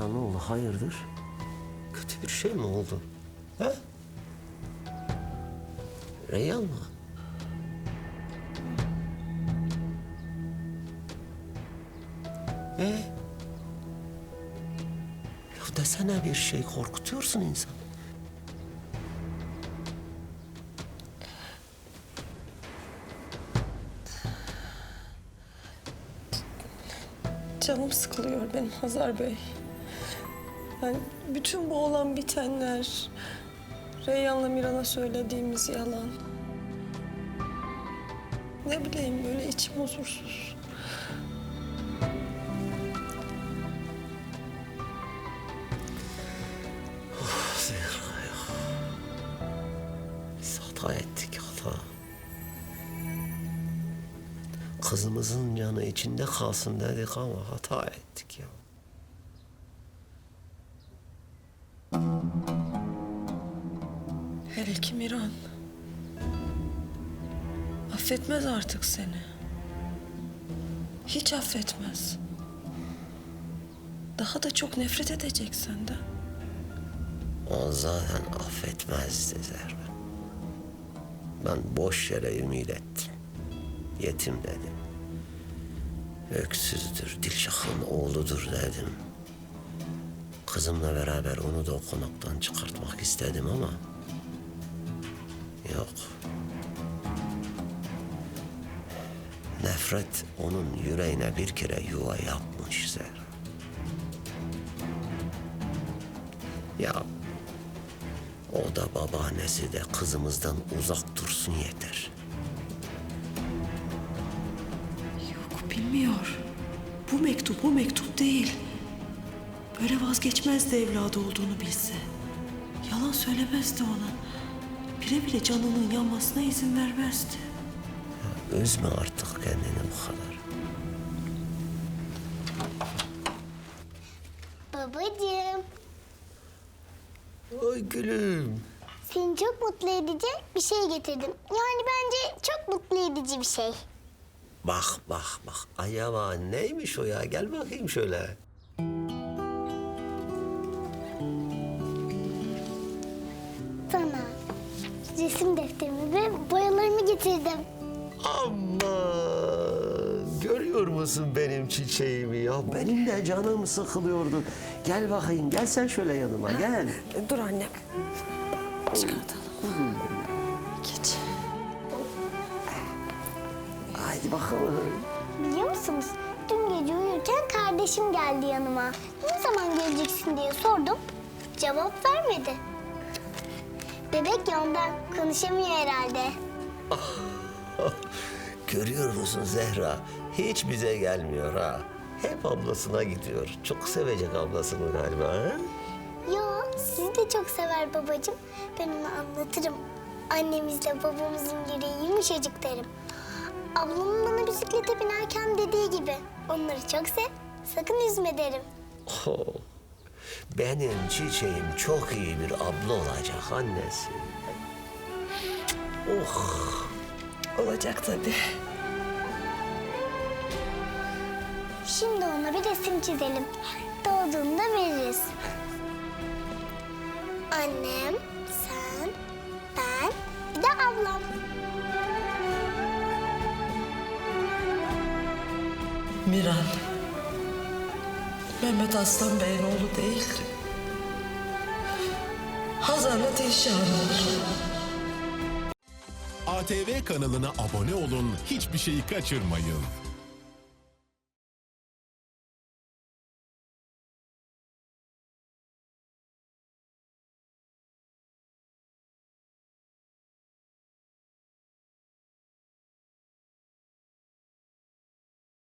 Oldu hayırdır? Kötü bir şey mi oldu? He? Reyhan mı? E? Ya desene bir şey korkutuyorsun insanı. Canım sıkılıyor benim Hazar Bey. Yani bütün bu olan bitenler, Reyhan'la Miran'a söylediğimiz yalan. Ne bileyim böyle içim huzursuz. Zehra ya. Hata ettik hata. Kızımızın canı içinde kalsın dedik ama hata ettik ya. Hele ki Miran. Affetmez artık seni. Hiç affetmez. Daha da çok nefret edecek senden. O zaten affetmezdi Zehra. Ben boş yere ümit ettim. Yetim dedim. Öksüzdür, Dilşah'ın oğludur dedim. Kızımla beraber onu da o konaktan çıkartmak istedim ama... Yok. Nefret onun yüreğine bir kere yuva yapmış Zehra. Ya o da babaannesi de kızımızdan uzak dursun yeter. Yok bilmiyor. Bu mektup o mektup değil. Böyle vazgeçmezdi evladı olduğunu bilse. Yalan söylemezdi ona. Bile bile canının yanmasına izin vermezdi. Üzme artık kendini bu kadar. Babacığım, Ay gülüm. seni çok mutlu edici bir şey getirdim. Yani bence çok mutlu edici bir şey. Bak bak bak. Acaba neymiş o ya? Gel bakayım şöyle. Resim defterimi ve boyalarımı getirdim. Ama görüyor musun benim çiçeğimi ya? Benim de canım sıkılıyordu. Gel bakayım, gel sen şöyle yanıma, gel. Dur annem. Çıkartalım. Geç. Haydi bakalım. Biliyor musunuz? Dün gece uyurken kardeşim geldi yanıma. Ne zaman geleceksin diye sordum. Cevap vermedi. Bebek ya ondan konuşamıyor herhalde. Görüyor musun Zehra? Hiç bize gelmiyor ha. Hep ablasına gidiyor. Çok sevecek ablasını galiba ha? Yo, sizi de çok sever babacığım. Ben ona anlatırım. Annemizle babamızın yüreği yumuşacık derim. Ablamın bana bisiklete binerken dediği gibi. Onları çok sev, sakın üzme derim. Oh, benim çiçeğim çok iyi bir abla olacak annesi. Oh, Olacak tabii. Şimdi ona bir resim çizelim. Doğduğunda veririz. Annem, sen, ben, bir de ablam. Miran. Mehmet Aslan Bey'in oğlu değildi. Hazar'la Dilşah'ın oğlu. ATV kanalına abone olun, hiçbir şeyi kaçırmayın.